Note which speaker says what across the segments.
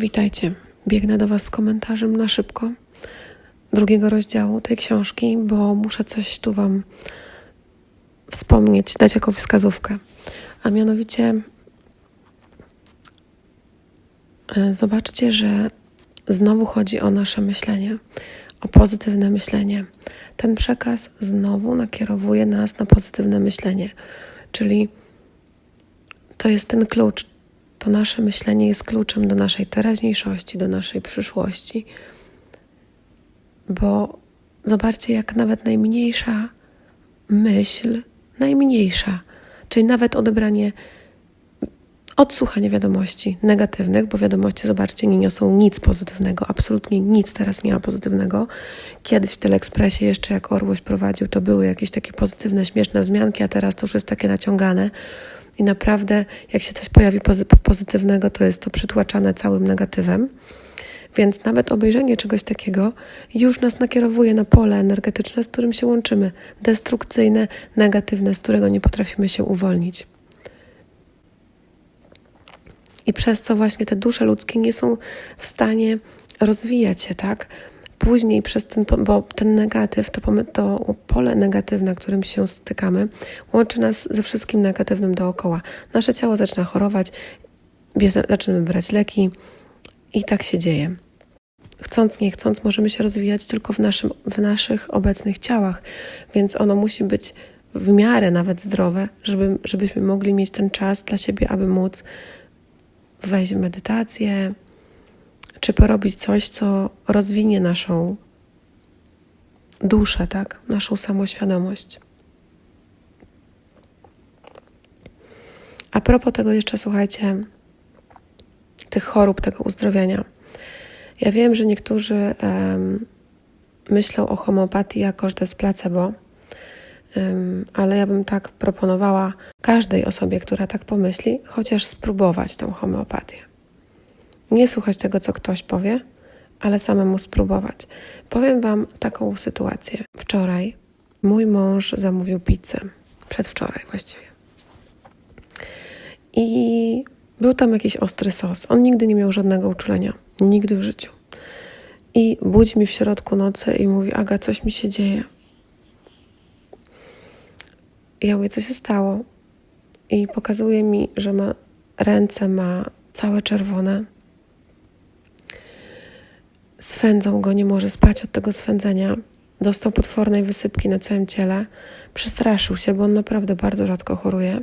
Speaker 1: Witajcie. Biegnę do Was z komentarzem na szybko drugiego rozdziału tej książki, bo muszę coś tu Wam wspomnieć, dać jako wskazówkę. A mianowicie e, zobaczcie, że znowu chodzi o nasze myślenie, o pozytywne myślenie. Ten przekaz znowu nakierowuje nas na pozytywne myślenie, czyli to jest ten klucz. To nasze myślenie jest kluczem do naszej teraźniejszości, do naszej przyszłości. Bo zobaczcie, jak nawet najmniejsza myśl, najmniejsza, czyli nawet odebranie, odsłuchanie wiadomości negatywnych, bo wiadomości, zobaczcie, nie niosą nic pozytywnego, absolutnie nic teraz nie ma pozytywnego. Kiedyś w Telekspresie jeszcze jak Orłoś prowadził, to były jakieś takie pozytywne, śmieszne wzmianki, a teraz to już jest takie naciągane. I naprawdę, jak się coś pojawi pozytywnego, to jest to przytłaczane całym negatywem. Więc nawet obejrzenie czegoś takiego już nas nakierowuje na pole energetyczne, z którym się łączymy, destrukcyjne, negatywne, z którego nie potrafimy się uwolnić. I przez co właśnie te dusze ludzkie nie są w stanie rozwijać się, tak? Później przez ten, bo ten negatyw, to, to pole negatywne, którym się stykamy, łączy nas ze wszystkim negatywnym dookoła. Nasze ciało zaczyna chorować, zaczynamy brać leki i tak się dzieje. Chcąc, nie chcąc, możemy się rozwijać tylko w, naszym, w naszych obecnych ciałach, więc ono musi być w miarę nawet zdrowe, żeby, żebyśmy mogli mieć ten czas dla siebie, aby móc wejść w medytację, czy porobić coś, co rozwinie naszą duszę, tak? Naszą samoświadomość. A propos tego jeszcze słuchajcie, tych chorób, tego uzdrowienia. Ja wiem, że niektórzy um, myślą o homeopatii jako, że to jest placebo, um, ale ja bym tak proponowała każdej osobie, która tak pomyśli, chociaż spróbować tą homeopatię. Nie słuchać tego, co ktoś powie, ale samemu spróbować. Powiem Wam taką sytuację. Wczoraj mój mąż zamówił pizzę. Przedwczoraj właściwie. I był tam jakiś ostry sos. On nigdy nie miał żadnego uczulenia. Nigdy w życiu. I budzi mi w środku nocy i mówi: Aga, coś mi się dzieje. I ja mówię, co się stało? I pokazuje mi, że ma ręce, ma całe czerwone. Swędzą go, nie może spać od tego swędzenia. Dostał potwornej wysypki na całym ciele. Przestraszył się, bo on naprawdę bardzo rzadko choruje.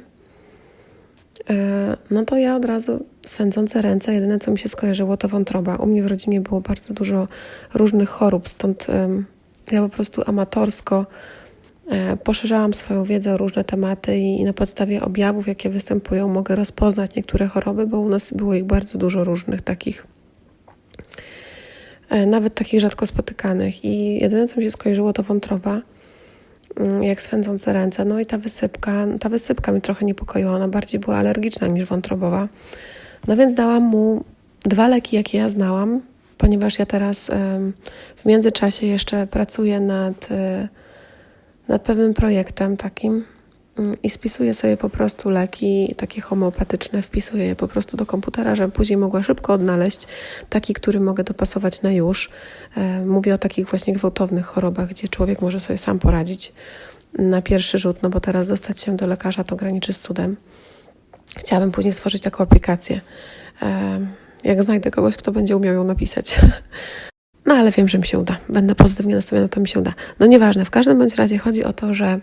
Speaker 1: E, no to ja od razu swędzące ręce, jedyne co mi się skojarzyło to wątroba. U mnie w rodzinie było bardzo dużo różnych chorób, stąd ja po prostu amatorsko e, poszerzałam swoją wiedzę o różne tematy i na podstawie objawów, jakie występują, mogę rozpoznać niektóre choroby, bo u nas było ich bardzo dużo różnych takich, nawet takich rzadko spotykanych. I jedyne, co mi się skojarzyło, to wątroba. Mm, jak swędzące ręce. No i ta wysypka, ta wysypka mi trochę niepokoiła, ona bardziej była alergiczna niż wątrobowa. No więc dałam mu dwa leki, jakie ja znałam, ponieważ ja teraz w międzyczasie jeszcze pracuję nad, e, nad pewnym projektem takim i spisuję sobie po prostu leki takie homeopatyczne, wpisuję je po prostu do komputera, żebym później mogła szybko odnaleźć taki, który mogę dopasować na już. E, mówię o takich właśnie gwałtownych chorobach, gdzie człowiek może sobie sam poradzić na pierwszy rzut, no bo teraz dostać się do lekarza to graniczy z cudem. Chciałabym później stworzyć taką aplikację. Jak znajdę kogoś, kto będzie umiał ją napisać. No ale wiem, że mi się uda. Będę pozytywnie nastawiona, to mi się uda. No nieważne, w każdym bądź razie chodzi o to, że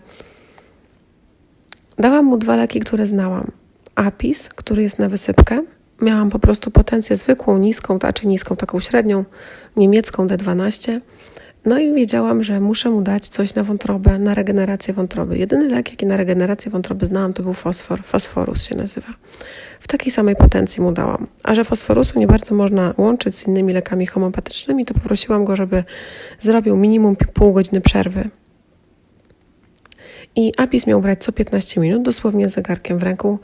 Speaker 1: dałam mu dwa leki, które znałam. Apis, który jest na wysypkę. Miałam po prostu potencję zwykłą, niską, czy znaczy niską, taką średnią, niemiecką D12 no i wiedziałam, że muszę mu dać coś na wątrobę, na regenerację wątroby. Jedyny lek, jaki na regenerację wątroby znałam, to był fosfor. Fosforus się nazywa. W takiej samej potencji mu dałam. A że fosforusu nie bardzo można łączyć z innymi lekami homeopatycznymi, to poprosiłam go, żeby zrobił minimum pół godziny przerwy. I apis miał brać co 15 minut, dosłownie zegarkiem w ręku,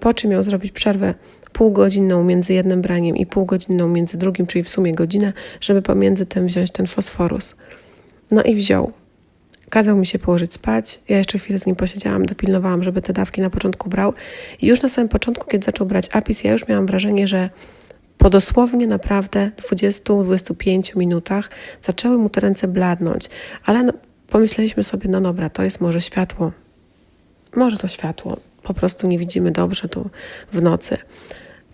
Speaker 1: po czym miał zrobić przerwę półgodzinną między jednym braniem i półgodzinną między drugim, czyli w sumie godzinę, żeby pomiędzy tym wziąć ten fosforus. No i wziął. Kazał mi się położyć spać. Ja jeszcze chwilę z nim posiedziałam, dopilnowałam, żeby te dawki na początku brał. I już na samym początku, kiedy zaczął brać apis, ja już miałam wrażenie, że Po dosłownie naprawdę 20-25 minutach zaczęły mu te ręce bladnąć, ale no, pomyśleliśmy sobie, no dobra, to jest może światło. Może to światło. Po prostu nie widzimy dobrze tu w nocy.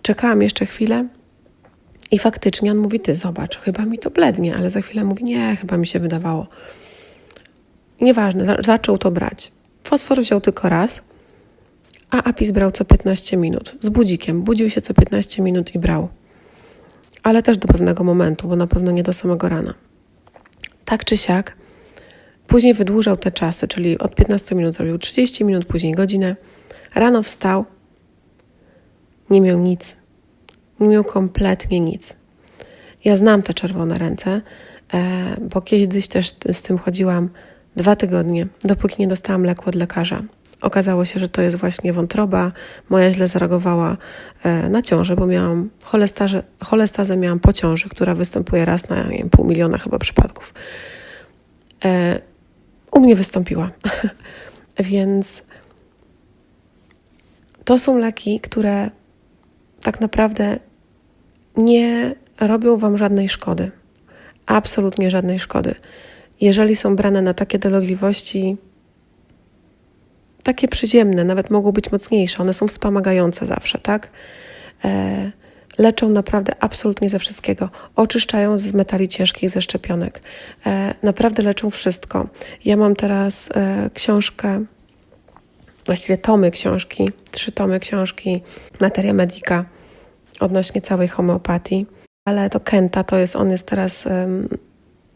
Speaker 1: Czekałam jeszcze chwilę i faktycznie on mówi, ty zobacz, chyba mi to blednie, ale za chwilę mówi, nie, chyba mi się wydawało. Nieważne, za- zaczął to brać. Fosfor wziął tylko raz, a Apis brał co 15 minut. Z budzikiem. Budził się co 15 minut i brał. Ale też do pewnego momentu, bo na pewno nie do samego rana. Tak czy siak, później wydłużał te czasy, czyli od 15 minut zrobił 30 minut, później godzinę. Rano wstał, nie miał nic. Nie miał kompletnie nic. Ja znam te czerwone ręce, e, bo kiedyś też z tym chodziłam dwa tygodnie, dopóki nie dostałam leku od lekarza. Okazało się, że to jest właśnie wątroba. Moja źle zareagowała e, na ciążę, bo miałam cholestazę, miałam po ciąży, która występuje raz na wiem, pół miliona chyba przypadków. U mnie wystąpiła. Więc to są leki, które tak naprawdę nie robią Wam żadnej szkody. Absolutnie żadnej szkody. Jeżeli są brane na takie dolegliwości, takie przyziemne, nawet mogą być mocniejsze, one są wspomagające zawsze, tak? E, leczą naprawdę absolutnie ze wszystkiego. Oczyszczają z metali ciężkich, ze szczepionek. E, naprawdę leczą wszystko. Ja mam teraz e, książkę, właściwie tomy książki, trzy tomy książki Materia Medica odnośnie całej homeopatii, ale to Kenta to jest, on jest teraz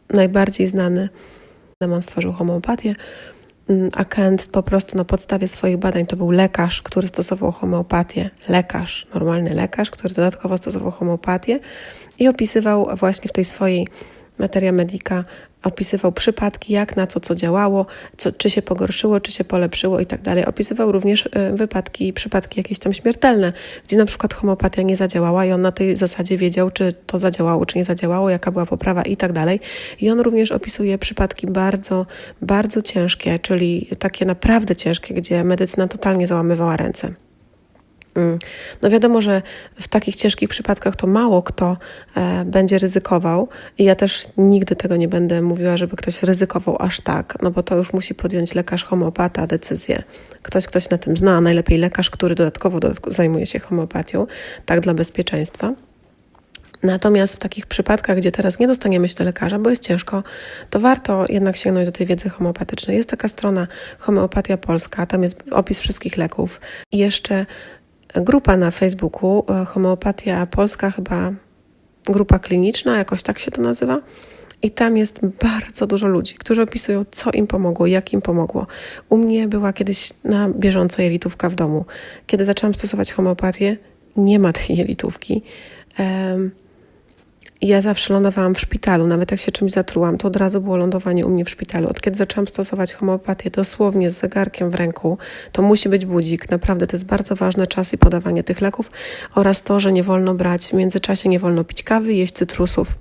Speaker 1: najbardziej znany. On stworzył homeopatię, a Kent po prostu na podstawie swoich badań to był lekarz, który stosował homeopatię. Lekarz, normalny lekarz, który dodatkowo stosował homeopatię i opisywał właśnie w tej swojej Materia Medica opisywał przypadki, jak na co co działało, co, czy się pogorszyło, czy się polepszyło i tak dalej. Opisywał również e, wypadki, przypadki jakieś tam śmiertelne, gdzie na przykład homeopatia nie zadziałała i on na tej zasadzie wiedział, czy to zadziałało, czy nie zadziałało, jaka była poprawa i tak dalej. I on również opisuje przypadki bardzo, bardzo ciężkie, czyli takie naprawdę ciężkie, gdzie medycyna totalnie załamywała ręce. No wiadomo, że w takich ciężkich przypadkach to mało kto e, będzie ryzykował i ja też nigdy tego nie będę mówiła, żeby ktoś ryzykował aż tak, no bo to już musi podjąć lekarz homeopata decyzję. Ktoś, ktoś na tym zna, najlepiej lekarz, który dodatkowo dodatkowo zajmuje się homeopatią, tak dla bezpieczeństwa. Natomiast w takich przypadkach, gdzie teraz nie dostaniemy się do lekarza, bo jest ciężko, to warto jednak sięgnąć do tej wiedzy homeopatycznej. Jest taka strona Homeopatia Polska, tam jest opis wszystkich leków. I jeszcze grupa na Facebooku, e, Homeopatia Polska, chyba grupa kliniczna, jakoś tak się to nazywa. I tam jest bardzo dużo ludzi, którzy opisują, co im pomogło, jak im pomogło. U mnie była kiedyś na bieżąco jelitówka w domu. Kiedy zaczęłam stosować homeopatię, nie ma tej jelitówki. Um, ja zawsze lądowałam w szpitalu, nawet jak się czymś zatrułam, to od razu było lądowanie u mnie w szpitalu. Od kiedy zaczęłam stosować homeopatię dosłownie z zegarkiem w ręku, to musi być budzik. Naprawdę to jest bardzo ważny czas i podawanie tych leków oraz to, że nie wolno brać, w międzyczasie nie wolno pić kawy, jeść cytrusów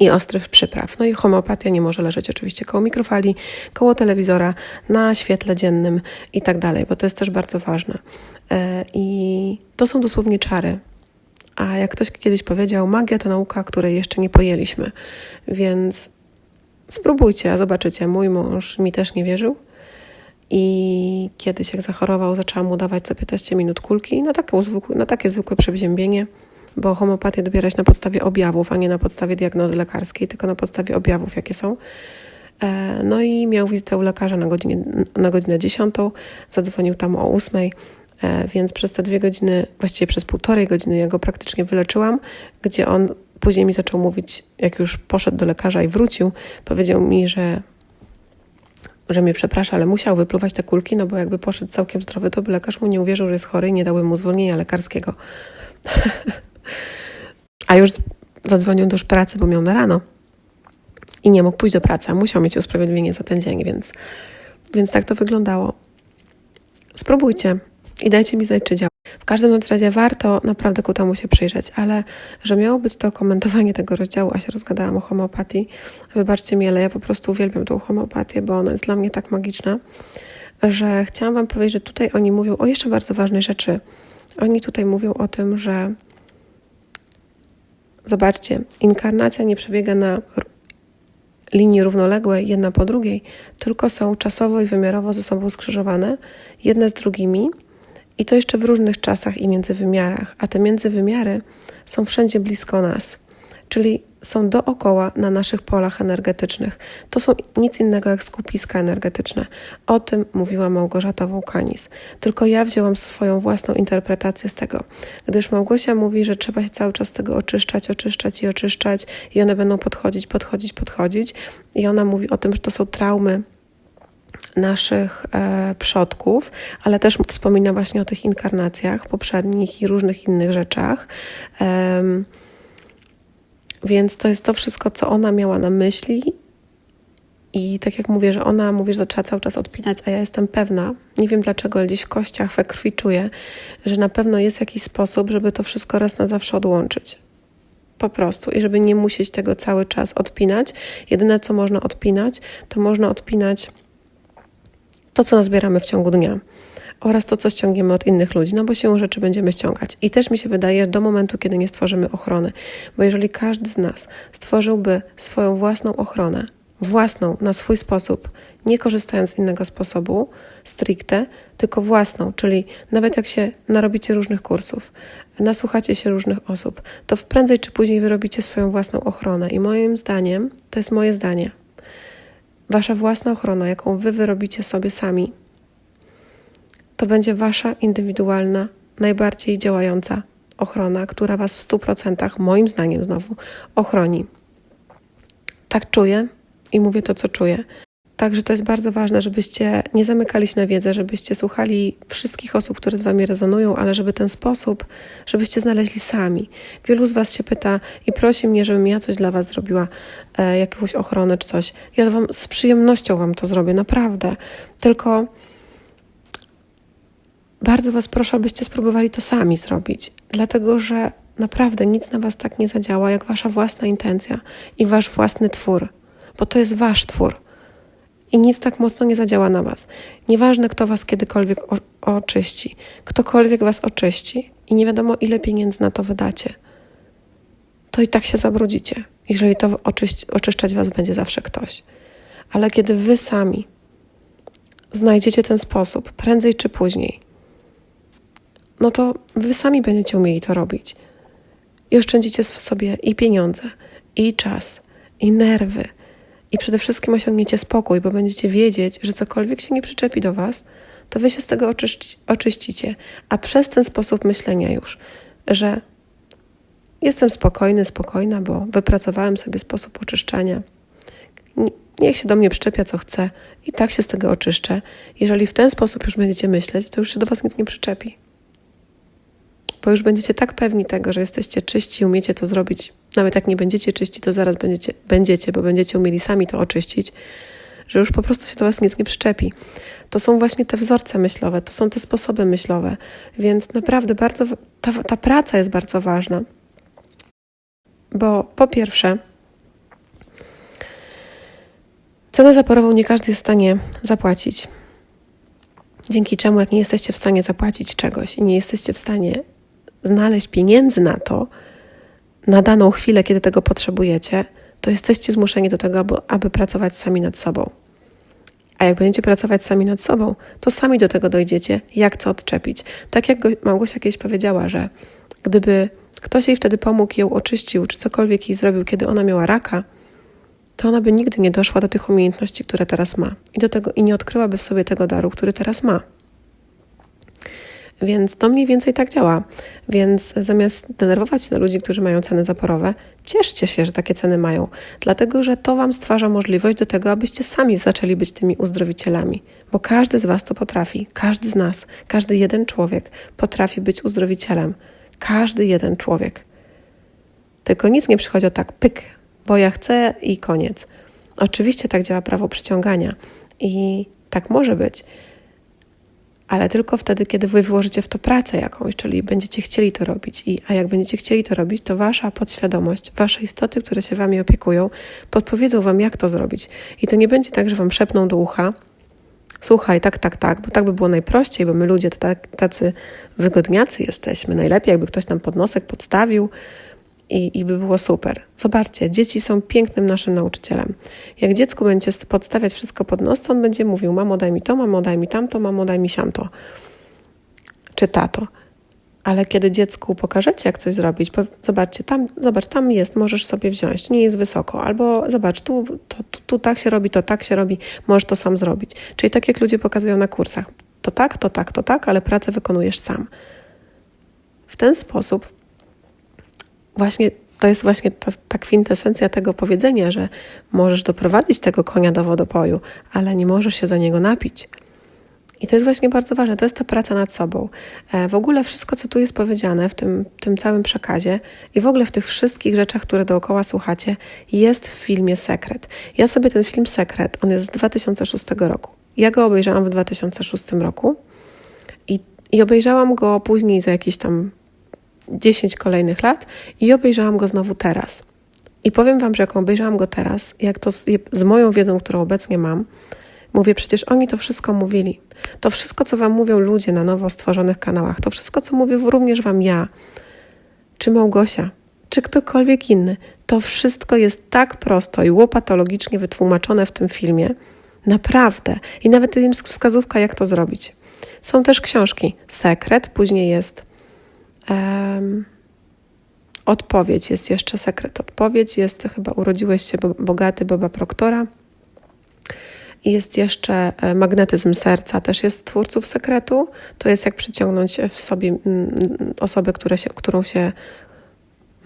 Speaker 1: i ostrych przypraw. No i homeopatia nie może leżeć oczywiście koło mikrofali, koło telewizora, na świetle dziennym i tak dalej, bo to jest też bardzo ważne. I to są dosłownie czary. A jak ktoś kiedyś powiedział, magia to nauka, której jeszcze nie pojęliśmy. Więc spróbujcie, a zobaczycie. Mój mąż mi też nie wierzył. I kiedyś, jak zachorował, zaczęłam mu dawać co 15 minut kulki na takie, zwykłe, na takie zwykłe przeziębienie, bo homeopatię dobierać na podstawie objawów, a nie na podstawie diagnozy lekarskiej, tylko na podstawie objawów, jakie są. No i miał wizytę u lekarza na, godzinie, na godzinę 10, zadzwonił tam o 8, więc przez te dwie godziny, właściwie przez półtorej godziny ja go praktycznie wyleczyłam, gdzie on później mi zaczął mówić, jak już poszedł do lekarza i wrócił, powiedział mi, że że mnie przeprasza, ale musiał wypluwać te kulki, no bo jakby poszedł całkiem zdrowy, to by lekarz mu nie uwierzył, że jest chory i nie dały mu zwolnienia lekarskiego. A już zadzwonił do pracy, bo miał na rano i nie mógł pójść do pracy, musiał mieć usprawiedliwienie za ten dzień, więc, więc tak to wyglądało. Spróbujcie i dajcie mi znać, czy działa. W każdym razie warto naprawdę ku temu się przyjrzeć, ale że miało być to komentowanie tego rozdziału, a się rozgadałam o homeopatii, wybaczcie mi, ale ja po prostu uwielbiam tą homeopatię, bo ona jest dla mnie tak magiczna, że chciałam Wam powiedzieć, że tutaj oni mówią o jeszcze bardzo ważnej rzeczy. Oni tutaj mówią o tym, że zobaczcie, inkarnacja nie przebiega na linii równoległej, jedna po drugiej, tylko są czasowo i wymiarowo ze sobą skrzyżowane, jedne z drugimi i to jeszcze w różnych czasach i międzywymiarach, a te międzywymiary są wszędzie blisko nas, czyli są dookoła na naszych polach energetycznych. To są nic innego jak skupiska energetyczne. O tym mówiła Małgorzata Wołkanis. Tylko ja wzięłam swoją własną interpretację z tego, gdyż Małgosia mówi, że trzeba się cały czas tego oczyszczać, oczyszczać i oczyszczać i one będą podchodzić, podchodzić, podchodzić. I ona mówi o tym, że to są traumy naszych e, przodków, ale też wspomina właśnie o tych inkarnacjach poprzednich i różnych innych rzeczach. Em, więc to jest to wszystko, co ona miała na myśli. I tak jak mówię, że ona mówi, że to trzeba cały czas odpinać, a ja jestem pewna, nie wiem dlaczego, ale gdzieś w kościach, we krwi czuję, że na pewno jest jakiś sposób, żeby to wszystko raz na zawsze odłączyć. Po prostu. I żeby nie musieć tego cały czas odpinać. Jedyne, co można odpinać, to można odpinać to, co nazbieramy w ciągu dnia oraz to, co ściągniemy od innych ludzi, no bo się rzeczy będziemy ściągać. I też mi się wydaje, do momentu, kiedy nie stworzymy ochrony, bo jeżeli każdy z nas stworzyłby swoją własną ochronę, własną, na swój sposób, nie korzystając z innego sposobu, stricte, tylko własną, czyli nawet jak się narobicie różnych kursów, nasłuchacie się różnych osób, to w prędzej czy później wyrobicie swoją własną ochronę. I moim zdaniem, to jest moje zdanie, wasza własna ochrona, jaką wy wyrobicie sobie sami, to będzie wasza indywidualna, najbardziej działająca ochrona, która was w 100%, moim zdaniem znowu, ochroni. Tak czuję i mówię to, co czuję. Także to jest bardzo ważne, żebyście nie zamykali się na wiedzę, żebyście słuchali wszystkich osób, które z Wami rezonują, ale żeby ten sposób, żebyście znaleźli sami. Wielu z Was się pyta i prosi mnie, żebym ja coś dla Was zrobiła, e, jakąś ochronę czy coś. Ja Wam z przyjemnością Wam to zrobię, naprawdę. Tylko bardzo Was proszę, abyście spróbowali to sami zrobić, dlatego że naprawdę nic na Was tak nie zadziała, jak Wasza własna intencja i Wasz własny twór, bo to jest Wasz twór i nic tak mocno nie zadziała na Was. Nieważne, kto Was kiedykolwiek oczyści, ktokolwiek Was oczyści i nie wiadomo, ile pieniędzy na to wydacie, to i tak się zabrudzicie, jeżeli to oczyść, oczyszczać Was będzie zawsze ktoś. Ale kiedy Wy sami znajdziecie ten sposób, prędzej czy później, no to wy sami będziecie umieli to robić. I oszczędzicie sobie i pieniądze, i czas, i nerwy. I przede wszystkim osiągniecie spokój, bo będziecie wiedzieć, że cokolwiek się nie przyczepi do was, to wy się z tego oczyści oczyścicie. A przez ten sposób myślenia już, że jestem spokojny, spokojna, bo wypracowałem sobie sposób oczyszczania. Niech się do mnie przyczepia, co chce, i tak się z tego oczyszczę. Jeżeli w ten sposób już będziecie myśleć, to już się do was nic nie przyczepi bo już będziecie tak pewni tego, że jesteście czyści, umiecie to zrobić. Nawet jak nie będziecie czyści, to zaraz będziecie, będziecie, bo będziecie umieli sami to oczyścić, że już po prostu się do Was nic nie przyczepi. To są właśnie te wzorce myślowe, to są te sposoby myślowe, więc naprawdę bardzo ta, ta praca jest bardzo ważna. Bo po pierwsze, cenę zaporową nie każdy jest w stanie zapłacić. Dzięki czemu, jak nie jesteście w stanie zapłacić czegoś i nie jesteście w stanie znaleźć pieniędzy na to, na daną chwilę, kiedy tego potrzebujecie, to jesteście zmuszeni do tego, aby, aby pracować sami nad sobą. A jak będziecie pracować sami nad sobą, to sami do tego dojdziecie, jak co odczepić. Tak jak Małgosia kiedyś powiedziała, że gdyby ktoś jej wtedy pomógł, ją oczyścił, czy cokolwiek jej zrobił, kiedy ona miała raka, to ona by nigdy nie doszła do tych umiejętności, które teraz ma. I do tego i nie odkryłaby w sobie tego daru, który teraz ma. Więc to mniej więcej tak działa. Więc zamiast denerwować się na ludzi, którzy mają ceny zaporowe, cieszcie się, że takie ceny mają, dlatego że to Wam stwarza możliwość do tego, abyście sami zaczęli być tymi uzdrowicielami. Bo każdy z Was to potrafi, każdy z nas, każdy jeden człowiek potrafi być uzdrowicielem. Każdy jeden człowiek. Tylko nic nie przychodzi o tak, pyk, bo ja chcę i koniec. Oczywiście tak działa prawo przyciągania i tak może być ale tylko wtedy, kiedy wy włożycie w to pracę jakąś, czyli będziecie chcieli to robić. I, a jak będziecie chcieli to robić, to wasza podświadomość, wasze istoty, które się wami opiekują, podpowiedzą wam, jak to zrobić. I to nie będzie tak, że wam szepną do ucha, słuchaj, tak, tak, tak, bo tak by było najprościej, bo my ludzie to tak, tacy wygodniacy jesteśmy. Najlepiej, jakby ktoś nam podnosek podstawił i, i by było super. Zobaczcie, dzieci są pięknym naszym nauczycielem. Jak dziecku będzie podstawiać wszystko pod nos, to on będzie mówił: Mamo, daj mi to, mamo, daj mi tamto, mamo, daj mi siamto. Czy tato. Ale kiedy dziecku pokażecie, jak coś zrobić, zobaczcie, tam, zobacz, tam jest, możesz sobie wziąć, nie jest wysoko, albo zobacz, tu, to, tu, tu tak się robi, to tak się robi, możesz to sam zrobić. Czyli tak jak ludzie pokazują na kursach, to tak, to tak, to tak, ale pracę wykonujesz sam. W ten sposób właśnie to jest właśnie ta, ta kwintesencja tego powiedzenia, że możesz doprowadzić tego konia do wodopoju, ale nie możesz się za niego napić. I to jest właśnie bardzo ważne, to jest ta praca nad sobą. E, w ogóle wszystko, co tu jest powiedziane w tym, tym całym przekazie i w ogóle w tych wszystkich rzeczach, które dookoła słuchacie, jest w filmie Sekret. Ja sobie ten film Sekret, on jest z 2006 roku. Ja go obejrzałam w 2006 roku i, i obejrzałam go później za jakieś tam 10 kolejnych lat i obejrzałam go znowu teraz. I powiem Wam, że jak obejrzałam go teraz, jak to z, z moją wiedzą, którą obecnie mam, mówię, przecież oni to wszystko mówili. To wszystko, co Wam mówią ludzie na nowo stworzonych kanałach, to wszystko, co mówię również Wam ja, czy Małgosia, czy ktokolwiek inny, to wszystko jest tak prosto i łopatologicznie wytłumaczone w tym filmie. Naprawdę. I nawet jest wskazówka, jak to zrobić. Są też książki. Sekret, później jest um, odpowiedź, jest jeszcze sekret. Odpowiedź jest chyba urodziłeś się bogaty Boba Proktora. Jest jeszcze e, magnetyzm serca, też jest twórców sekretu. To jest jak przyciągnąć w sobie mm, osobę, które się, którą się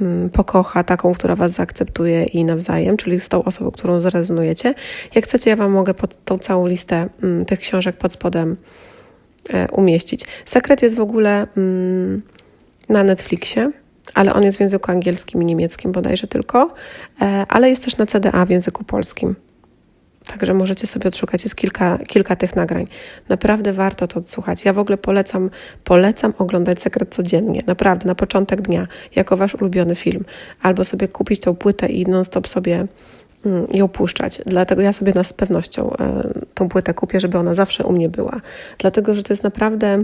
Speaker 1: mm, pokocha, taką, która Was zaakceptuje i nawzajem, czyli z tą osobą, którą zrezonujecie. Jak chcecie, ja Wam mogę pod tą całą listę mm, tych książek pod spodem e, umieścić. Sekret jest w ogóle na Netflixie, ale on jest w języku angielskim i niemieckim bodajże tylko, e, ale jest też na CDA w języku polskim. Także możecie sobie odszukać, jest kilka, kilka tych nagrań. Naprawdę warto to odsłuchać. Ja w ogóle polecam, polecam oglądać Sekret codziennie, naprawdę, na początek dnia, jako wasz ulubiony film. Albo sobie kupić tą płytę i non-stop sobie mm, ją puszczać. Dlatego ja sobie na z pewnością e, tą płytę kupię, żeby ona zawsze u mnie była. Dlatego, że to jest naprawdę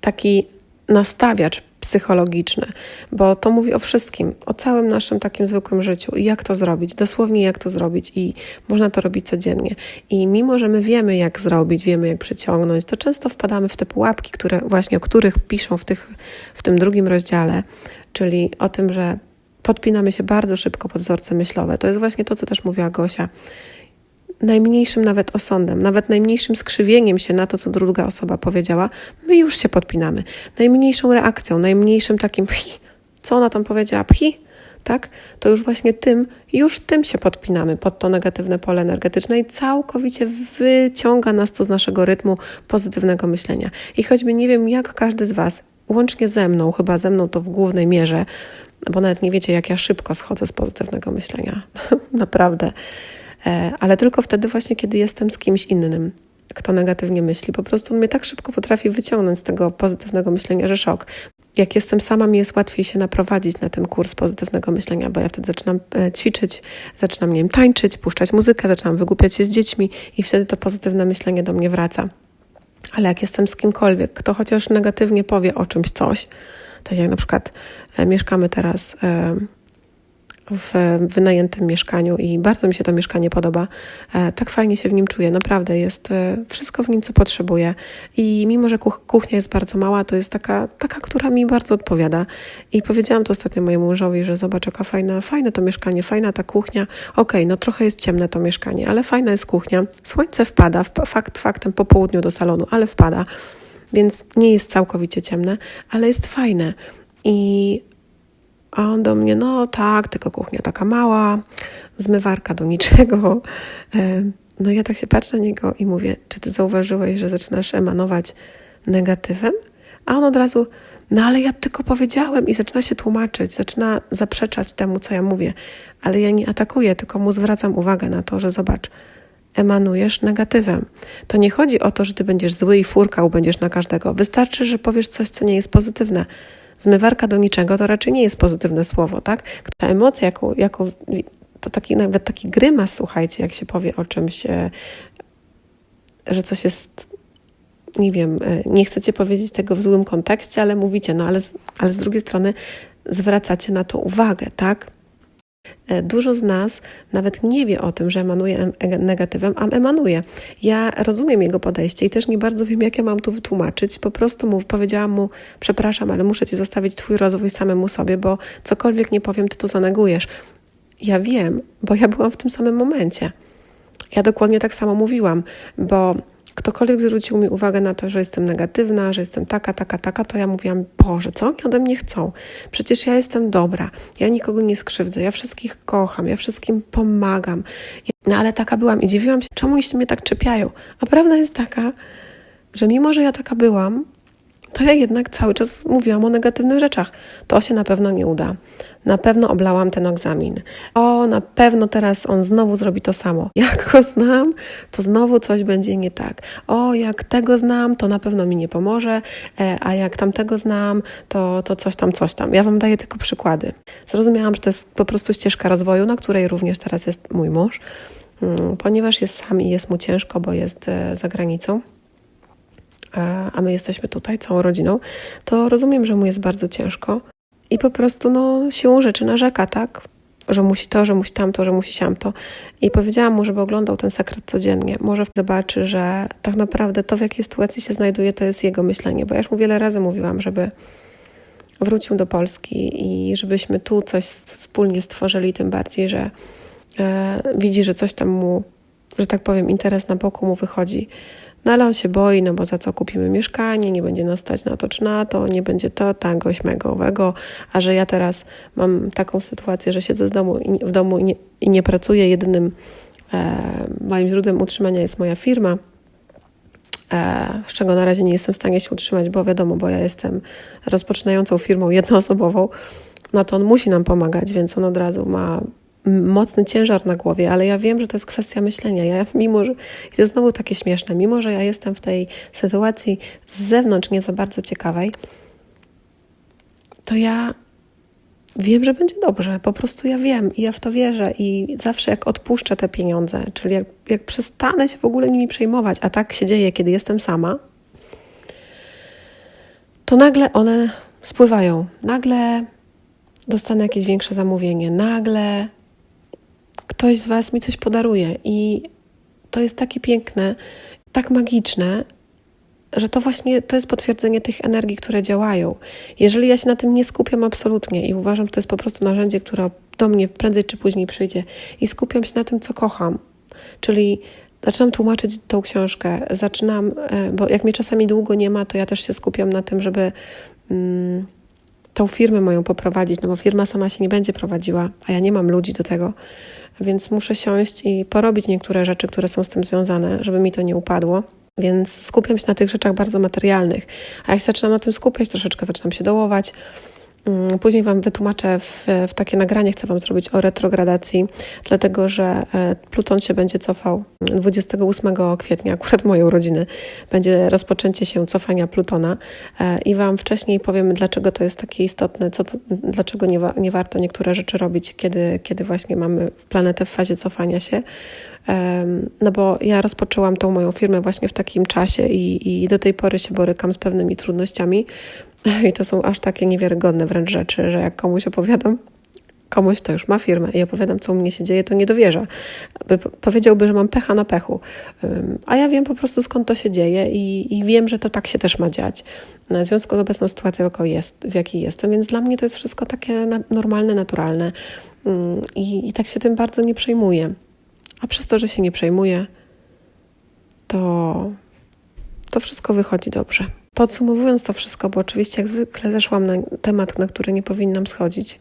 Speaker 1: taki nastawiacz psychologiczny, bo to mówi o wszystkim, o całym naszym takim zwykłym życiu i jak to zrobić, dosłownie jak to zrobić i można to robić codziennie. I mimo, że my wiemy jak zrobić, wiemy jak przyciągnąć, to często wpadamy w te pułapki, które właśnie o których piszą w, tych, w tym drugim rozdziale, czyli o tym, że podpinamy się bardzo szybko pod wzorce myślowe. To jest właśnie to, co też mówiła Gosia najmniejszym nawet osądem, nawet najmniejszym skrzywieniem się na to, co druga osoba powiedziała, my już się podpinamy. Najmniejszą reakcją, najmniejszym takim pchi, co ona tam powiedziała, pchi, tak? To już właśnie tym, już tym się podpinamy pod to negatywne pole energetyczne i całkowicie wyciąga nas to z naszego rytmu pozytywnego myślenia. I choćby nie wiem, jak każdy z Was, łącznie ze mną, chyba ze mną to w głównej mierze, bo nawet nie wiecie, jak ja szybko schodzę z pozytywnego myślenia. Naprawdę. E, ale tylko wtedy właśnie, kiedy jestem z kimś innym, kto negatywnie myśli. Po prostu mnie tak szybko potrafi wyciągnąć z tego pozytywnego myślenia, że szok. Jak jestem sama, mi jest łatwiej się naprowadzić na ten kurs pozytywnego myślenia, bo ja wtedy zaczynam e, ćwiczyć, zaczynam, nie wiem, tańczyć, puszczać muzykę, zaczynam wygłupiać się z dziećmi i wtedy to pozytywne myślenie do mnie wraca. Ale jak jestem z kimkolwiek, kto chociaż negatywnie powie o czymś coś, tak jak na przykład e, mieszkamy teraz... W wynajętym mieszkaniu i bardzo mi się to mieszkanie podoba. E, tak fajnie się w nim czuję, naprawdę jest e, wszystko w nim, co potrzebuję. I mimo, że kuchnia jest bardzo mała, to jest taka, taka która mi bardzo odpowiada. I powiedziałam to ostatnio mojemu mężowi, że zobacz, jaka fajna, fajne to mieszkanie, fajna ta kuchnia. Okej, okay, no trochę jest ciemne to mieszkanie, ale fajna jest kuchnia. Słońce wpada, fakt faktem po południu do salonu, ale wpada. Więc nie jest całkowicie ciemne, ale jest fajne. I a on do mnie, no tak, tylko kuchnia taka mała, zmywarka do niczego. E, no ja tak się patrzę na niego i mówię, czy ty zauważyłeś, że zaczynasz emanować negatywem? A on od razu, no ale ja tylko powiedziałem i zaczyna się tłumaczyć, zaczyna zaprzeczać temu, co ja mówię. Ale ja nie atakuję, tylko mu zwracam uwagę na to, że zobacz, emanujesz negatywem. To nie chodzi o to, że ty będziesz zły i furkał będziesz na każdego. Wystarczy, że powiesz coś, co nie jest pozytywne. Zmywarka do niczego to raczej nie jest pozytywne słowo, tak? Ta emocja, jako, jako to taki nawet taki grymas, słuchajcie, jak się powie o czymś, e, że coś jest, nie wiem, e, nie chcecie powiedzieć tego w złym kontekście, ale mówicie, no ale, ale z drugiej strony zwracacie na to uwagę, tak? E, Dużo z nas nawet nie wie o tym, że emanuje em- negatywem, a emanuje. Ja rozumiem jego podejście i też nie bardzo wiem, jak ja mam tu wytłumaczyć. Po prostu mu powiedziałam mu, przepraszam, ale muszę ci zostawić twój rozwój samemu sobie, bo cokolwiek nie powiem, ty to zanegujesz. Ja wiem, bo ja byłam w tym samym momencie. Ja dokładnie tak samo mówiłam, bo ktokolwiek zwrócił mi uwagę na to, że jestem negatywna, że jestem taka, taka, taka, to ja mówiłam, Boże, co oni ode mnie chcą? Przecież ja jestem dobra, ja nikogo nie skrzywdzę, ja wszystkich kocham, ja wszystkim pomagam. No ale taka byłam i dziwiłam się, czemu się mnie tak czepiają. A prawda jest taka, że mimo, że ja taka byłam, to ja jednak cały czas mówiłam o negatywnych rzeczach. To się na pewno nie uda. Na pewno oblałam ten egzamin. O, na pewno teraz on znowu zrobi to samo. Jak go znam, to znowu coś będzie nie tak. O, jak tego znam, to na pewno mi nie pomoże, e, a jak tamtego znam, to, to coś tam, coś tam. Ja Wam daję tylko przykłady. Zrozumiałam, że to jest po prostu ścieżka rozwoju, na której również teraz jest mój mąż, mm, ponieważ jest sam i jest mu ciężko, bo jest e, za granicą a a my jesteśmy tutaj całą rodziną, to rozumiem, że mu jest bardzo ciężko i po prostu no, siłą rzeczy narzeka, tak? Że musi to, że musi tamto, że musi siamto. I powiedziałam mu, żeby oglądał ten sekret codziennie. Może zobaczy, że tak naprawdę to, w jakiej sytuacji się znajduje, to jest jego myślenie. Bo ja już mu wiele razy mówiłam, żeby wrócił do Polski i żebyśmy tu coś wspólnie stworzyli, tym bardziej, że e, widzi, że coś tam mu, że tak powiem, interes na boku mu wychodzi. No ale on się boi, no bo za co kupimy mieszkanie, nie będzie nas stać na to czy na to, nie będzie to, tango, śmego, owego, a że ja teraz mam taką sytuację, że siedzę z domu w domu i nie, i nie pracuję, jedynym e, moim źródłem utrzymania jest moja firma, e, z czego na razie nie jestem w stanie się utrzymać, bo wiadomo, bo ja jestem rozpoczynającą firmą jednoosobową, no to on musi nam pomagać, więc on od razu ma mocny ciężar na głowie, ale ja wiem, że to jest kwestia myślenia. Ja mimo, że i to znowu takie śmieszne, mimo, że ja jestem w tej sytuacji z zewnątrz nie za bardzo ciekawej, to ja wiem, że będzie dobrze. Po prostu ja wiem i ja w to wierzę i zawsze jak odpuszczę te pieniądze, czyli jak, jak przestanę się w ogóle nimi przejmować, a tak się dzieje, kiedy jestem sama, to nagle one spływają. Nagle dostanę jakieś większe zamówienie, nagle ktoś z Was mi coś podaruje i to jest takie piękne, tak magiczne, że to właśnie to jest potwierdzenie tych energii, które działają. Jeżeli ja się na tym nie skupiam absolutnie i uważam, że to jest po prostu narzędzie, które do mnie prędzej czy później przyjdzie i skupiam się na tym, co kocham, czyli zaczynam tłumaczyć tą książkę, zaczynam, e, bo jak mnie czasami długo nie ma, to ja też się skupiam na tym, żeby mm, tą firmę moją poprowadzić, no bo firma sama się nie będzie prowadziła, a ja nie mam ludzi do tego, więc muszę siąść i porobić niektóre rzeczy, które są z tym związane, żeby mi to nie upadło. Więc skupiam się na tych rzeczach bardzo materialnych. A jak się zaczynam na tym skupiać, troszeczkę zaczynam się dołować. Mm, Później Wam wytłumaczę w, w takie nagranie, chcę Wam zrobić o retrogradacji, dlatego że e, Pluton się będzie cofał 28 kwietnia, akurat moje urodziny, będzie rozpoczęcie się cofania Plutona e, i Wam wcześniej powiem, dlaczego to jest takie istotne, co to, dlaczego nie, wa- nie warto niektóre rzeczy robić, kiedy, kiedy właśnie mamy planetę w fazie cofania się. No bo ja rozpoczęłam tą moją firmę właśnie w takim czasie i, i do tej pory się borykam z pewnymi trudnościami. I to są aż takie niewiarygodne wręcz rzeczy, że jak komuś opowiadam, komuś, kto już ma firmę i opowiadam, co u mnie się dzieje, to nie dowierza. By, powiedziałby, że mam pecha na pechu. A ja wiem po prostu, skąd to się dzieje i, i wiem, że to tak się też ma dziać. Na związku z obecną sytuacją, jest, w jakiej jestem, więc dla mnie to jest wszystko takie normalne, naturalne i, i tak się tym bardzo nie przejmuję. A przez to, że się nie przejmuję, to, to wszystko wychodzi dobrze. Podsumowując to wszystko, bo oczywiście jak zwykle zeszłam na temat, na który nie powinnam schodzić,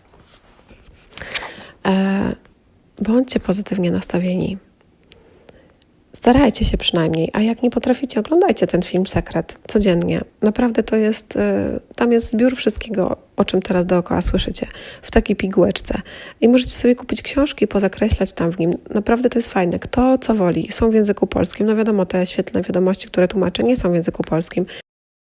Speaker 1: e, bądźcie pozytywnie nastawieni. Starajcie się przynajmniej, a jak nie potraficie, oglądajcie ten film Sekret codziennie. Naprawdę to jest, e, tam jest zbiór wszystkiego, o czym teraz dookoła słyszycie, w takiej pigułeczce. I możecie sobie kupić książki, pozakreślać tam w nim. Naprawdę to jest fajne. Kto co woli. Są w języku polskim. No wiadomo, te świetlne wiadomości, które tłumaczę, nie są w języku polskim.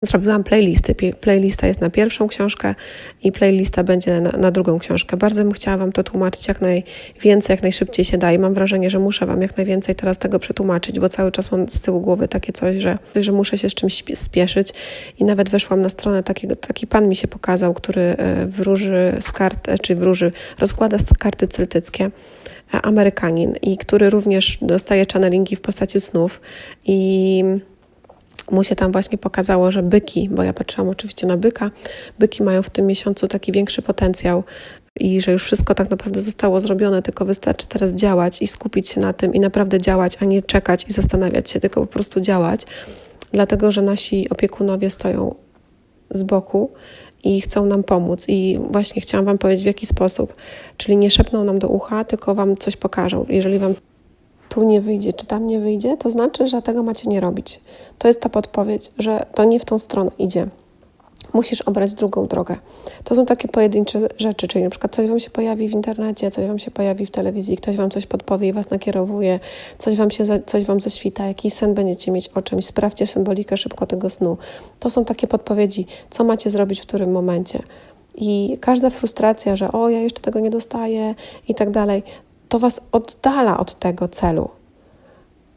Speaker 1: Zrobiłam playlisty. Playlista jest na pierwszą książkę i playlista będzie na, na drugą książkę. Bardzo bym chciała Wam to tłumaczyć jak najwięcej, jak najszybciej się da i mam wrażenie, że muszę Wam jak najwięcej teraz tego przetłumaczyć, bo cały czas mam z tyłu głowy takie coś, że, że muszę się z czymś spieszyć i nawet weszłam na stronę takiego, taki pan mi się pokazał, który e, wróży z kart, e, czy wróży, rozkłada karty celtyckie e, Amerykanin i który również dostaje channelingi w postaci snów i mu się tam właśnie pokazało, że byki, bo ja patrzyłam oczywiście na byka, byki mają w tym miesiącu taki większy potencjał i że już wszystko tak naprawdę zostało zrobione, tylko wystarczy teraz działać i skupić się na tym i naprawdę działać, a nie czekać i zastanawiać się, tylko po prostu działać, dlatego że nasi opiekunowie stoją z boku i chcą nam pomóc. I właśnie chciałam Wam powiedzieć, w jaki sposób. Czyli nie szepną nam do ucha, tylko Wam coś pokażą. Jeżeli Wam tu nie wyjdzie, czy tam nie wyjdzie, to znaczy, że tego macie nie robić. To jest ta podpowiedź, że to nie w tą stronę idzie. Musisz obrać drugą drogę. To są takie pojedyncze rzeczy, czyli na przykład coś Wam się pojawi w internecie, coś Wam się pojawi w telewizji, ktoś Wam coś podpowie i Was nakierowuje, coś Wam, się, za- coś wam zaświta, jakiś sen będziecie mieć o czymś, sprawdźcie symbolikę szybko tego snu. To są takie podpowiedzi, co macie zrobić w którym momencie. I każda frustracja, że o, ja jeszcze tego nie dostaję i tak dalej, to Was oddala od tego celu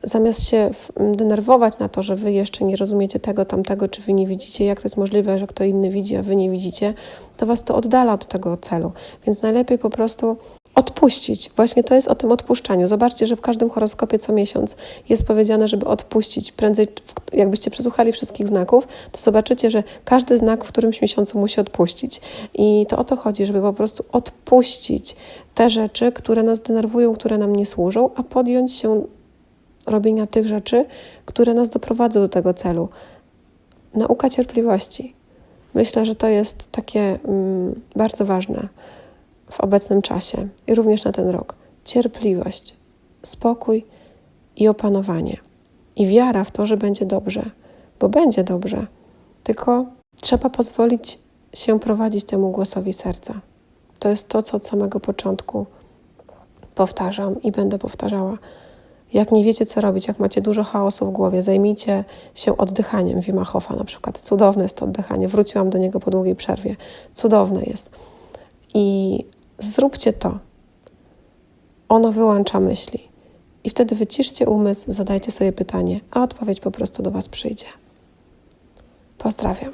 Speaker 1: zamiast się denerwować na to, że wy jeszcze nie rozumiecie tego, tamtego, czy wy nie widzicie, jak to jest możliwe, że kto inny widzi, a wy nie widzicie, to was to oddala od tego celu. Więc najlepiej po prostu odpuścić. Właśnie to jest o tym odpuszczaniu. Zobaczcie, że w każdym horoskopie co miesiąc jest powiedziane, żeby odpuścić. Prędzej, jakbyście przesłuchali wszystkich znaków, to zobaczycie, że każdy znak w którymś miesiącu musi odpuścić. I to o to chodzi, żeby po prostu odpuścić te rzeczy, które nas denerwują, które nam nie służą, a podjąć się robienia tych rzeczy, które nas doprowadzą do tego celu. Nauka cierpliwości. Myślę, że to jest takie mm, bardzo ważne w obecnym czasie i również na ten rok. Cierpliwość, spokój i opanowanie. I wiara w to, że będzie dobrze, bo będzie dobrze. Tylko trzeba pozwolić się prowadzić temu głosowi serca. To jest to, co od samego początku powtarzam i będę powtarzała. Jak nie wiecie, co robić, jak macie dużo chaosu w głowie, zajmijcie się oddychaniem. Wima Hofa na przykład. Cudowne jest to oddychanie. Wróciłam do niego po długiej przerwie. Cudowne jest. I zróbcie to. Ono wyłącza myśli. I wtedy wyciszcie umysł, zadajcie sobie pytanie, a odpowiedź po prostu do Was przyjdzie. Pozdrawiam.